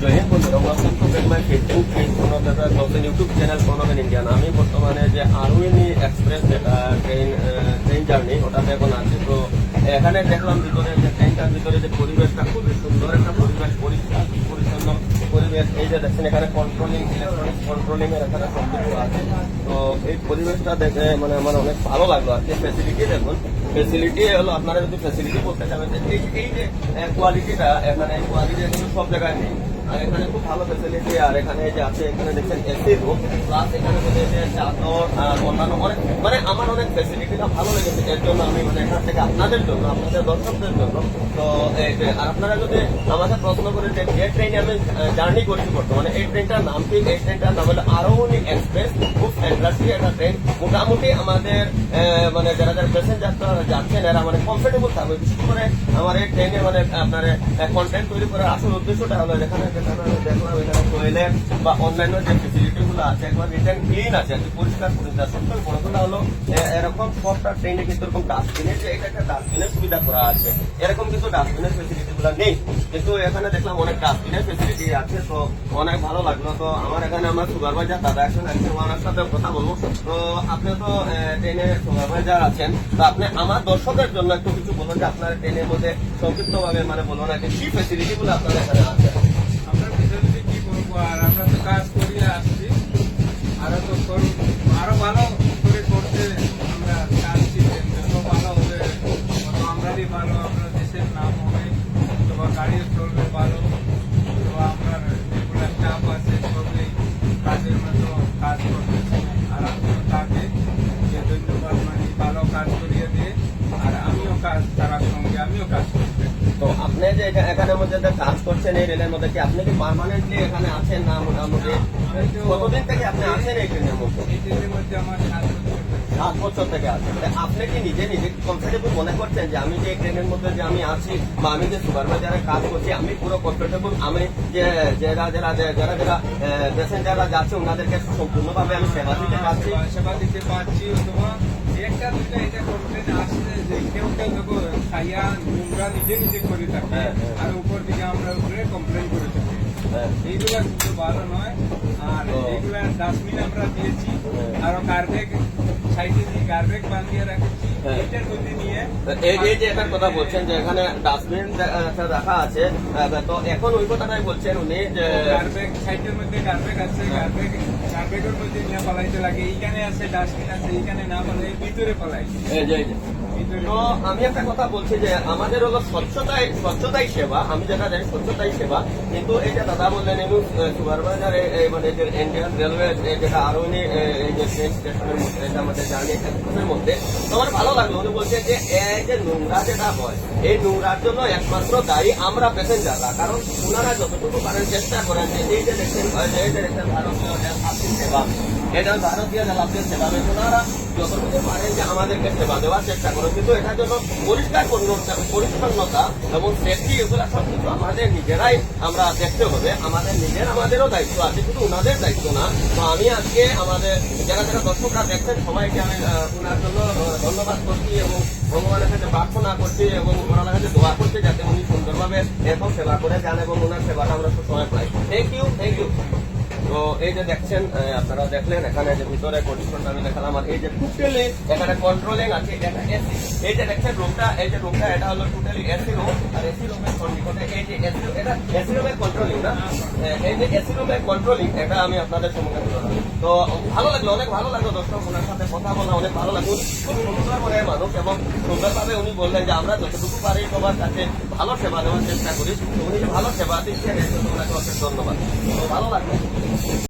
জয় হিন্দ বন্ধুরা welcome to back my Facebook page প্রণবের নতুন ইউটিউব চ্যানেল প্রণবেন ইন্ডিয়ান আমি বর্তমানে যে আরুইনি এক্সপ্রেস যেটা ট্রেন ট্রেন জার্নি ওটাতে এখন আছে। তো এখানে দেখলাম ভিতরে যে ট্রেনটার ভিতরে যে পরিবেশটা খুবই সুন্দর, একটা এই যে দেখছেন এখানে কন্ট্রোলিং ইলেকট্রনিক্স কন্ট্রোলিং এর এখানে সব কিছু আছে। তো এই পরিবেশটা দেখে মানে আমার অনেক ভালো লাগল আর কি ফেসিলিটি দেখুন। ফেসিলিটি হলো আপনারা যদি ফেসিলিটি বলতে চান, এই যে কোয়ালিটিটা মানে কোয়ালিটি সব জায়গায় নেই। আর এখানে খুব ভালো ফেসিলিটি আর এখানে যে আছে, এখানে দেখছেন মানে আমার অনেক ফেসিলিটিটা ভালো লেগেছে, এর জন্য আমি মানে এখান থেকে আপনাদের জন্য, আপনাদের দর্শকদের জন্য, তো আর আপনারা যদি আমাকে প্রশ্ন করেন যে যে ট্রেনে আমি জার্নি করছি বর্তমানে, এই ট্রেনটার নাম কি? এই ট্রেনটার নাম হলো আরোহণী এক্সপ্রেস খুব ফ্যান্টাসি একটা ট্রেন মোটামুটি আমাদের মানে যারা যারা প্যাসেঞ্জার যাচ্ছেন, এরা মানে কমফোর্টেবল থাকবে। বিশেষ করে আমার এই ট্রেনে মানে আপনার কন্টেন্ট তৈরি করার আসল উদ্দেশ্যটা হলো যেখানে দেখলাম এখানে টয়লেট বা অন্যান্য যে ফেসিলিটি আছে, একবার রিটার্ন ক্লিন আছে পরিষ্কার হলো এরকম সবটা ট্রেনে কিন্তু এরকম যে এটা একটা ডাস্টবিনের সুবিধা করা আছে। এরকম কিন্তু ডাস্টবিনের নেই। কিন্তু এখানে দেখলাম অনেক ডাস্টবিনের ফেসিলিটি আছে, তো অনেক ভালো লাগল। তো আমার এখানে আমার সুপারভাইজার দাদা একজন একজন ওনার সাথে কথা বলব। তো আপনি তো ট্রেনে সুপারভাইজার আছেন, তো আপনি আমার দর্শকের জন্য একটু কিছু বলুন যে আপনার ট্রেনের মধ্যে সংক্ষিপ্ত ভাবে মানে বলুন আর কি কি ফেসিলিটি গুলো আপনার এখানে আছে? আমরা ফেসিলিটি কি করব আর আমরা তো কাজ আরও তো করুন আরও ভালো করে করতে আমরা চাচ্ছি যে যত ভালো হবে তত আমরারই ভালো আমরা দেশের নাম হবে অথবা গাড়ি চলবে ভালো অথবা আপনার যেগুলো স্টাফ আছে সবই কাজের মতো কাজ করতেছে আর আমিও তাকে যে ধন্যবাদ মানে ভালো কাজ করিয়ে দিয়ে আর আমিও কাজ তার সঙ্গে আমিও কাজ করতে তো আপনি যে এখানের মধ্যে কাজ করছেন এই রেলের মধ্যে কি আপনি কি পার্মানেন্টলি এখানে আছেন না মোটামুটি? কতদিন থেকে আপনি আছেন এই ট্রেনের মধ্যে? এই ট্রেনের মধ্যে আমার সাত বছর থেকে আছেন। আপনি কি নিজে নিজে কমফোর্টেবল মনে করছেন যে আমি যে ট্রেনের মধ্যে যে আমি আছি বা আমি যে সুপারভাইজারে কাজ করছি আমি পুরো কমফোর্টেবল আমি যে যারা যারা যারা যারা প্যাসেঞ্জাররা যাচ্ছে ওনাদেরকে সম্পূর্ণভাবে আমি সেবা দিতে পারছি। সেবা- সেবা দিতে পারছি অথবা একটা এটা যে কেউ কেউ দেখো খাইয়া নোংরা নিজে নিজে করে থাকে হ্যাঁ, হ্যাঁ। আর উপর দিকে আমরা উপরে কমপ্লেন করে থাকি হ্যাঁ। এইগুলা কিন্তু ভালো নয় আর এইগুলা ডাস্টবিন আমরা দিয়েছি। আরও গার্বেগ সাইডে দিয়ে গার্বেগ বাঁধিয়ে রাখছি। এটার মধ্যে নিয়ে এই যে একটা কথা বলছেন যে এখানে ডাস্টবিন রাখা আছে তো এখন ওই কথাটাই বলছেন উনি যে গার্বেগ সাইডের মধ্যে গার্বেগ আছে গার্বেগ গার্বেগের মধ্যে নিয়ে পালাইতে লাগে এইখানে আছে ডাস্টবিন আছে এইখানে না পালাই ভিতরে পালাই এই যে এই যে। ভিতরে তো আমি একটা কথা বলছি যে আমাদের হলো স্বচ্ছতাই স্বচ্ছতাই সেবা আমি যেটা জানি স্বচ্ছতাই সেবা কিন্তু এটা দাদা বললেন সুপারভাইজার মানে যে ইন্ডিয়ান রেলওয়ে যেটা আরও উনি যে ট্রেন স্টেশনের মধ্যে আমাদের জার্নি মধ্যে তো আমার ভালো লাগল। উনি বলছে যে এই যে নোংরা যেটা হয় এই নোংরার জন্য একমাত্র দায়ী আমরা প্যাসেঞ্জাররা কারণ ওনারা যতটুকু পারেন চেষ্টা করেন যে এই যে দেখছেন এই যে দেখছেন ভারতীয় সেবা। এটা ভারতীয় রেলাপের সেবা ওনারা যতটুকু পারেন যে আমাদেরকে সেবা দেওয়ার চেষ্টা করে কিন্তু এটার জন্য পরিষ্কার পরিচ্ছন্নতা এবং সেফটি এগুলো সব কিছু আমাদের নিজেরাই আমরা দেখতে হবে। আমাদের নিজের আমাদেরও দায়িত্ব আছে, শুধু ওনাদের দায়িত্ব না। তো আমি আজকে আমাদের যারা যারা দর্শকরা দেখছেন, সবাইকে আমি ওনার জন্য ধন্যবাদ করছি এবং ভগবানের কাছে প্রার্থনা করছি এবং ওনার কাছে দোয়া করছি যাতে উনি সুন্দরভাবে এরকম সেবা করে যান এবং ওনার সেবাটা আমরা সবসময় পাই। থ্যাংক ইউ থ্যাংক ইউ তো এই যে দেখছেন আপনারা দেখলেন এখানে যে ভিতরে আমি দেখালাম এখানে কন্ট্রোলিং আছে, এই যে দেখছেন রুমটা এই যে রুমটা এটা হলো টোটালি এসি রুম আর এসি রুমের কন্ডিশনে এই যে এসি এটা এসি রুমের না? এই যে এসি রুমের কন্ট্রোলিং এটা আমি আপনাদের সম্মুখে তো ভালো লাগল, অনেক ভালো লাগল দর্শক, ওনার সাথে কথা বলা অনেক ভালো লাগল। খুব সুন্দর মানুষ এবং সুন্দরভাবে উনি বললেন যে আমরা যতটুকু পারি সবার কাছে ভালো সেবা দেওয়ার চেষ্টা করিস তুমি ভালো সেবা দিচ্ছে ওনাকে অশেষ ধন্যবাদ। ভালো লাগল।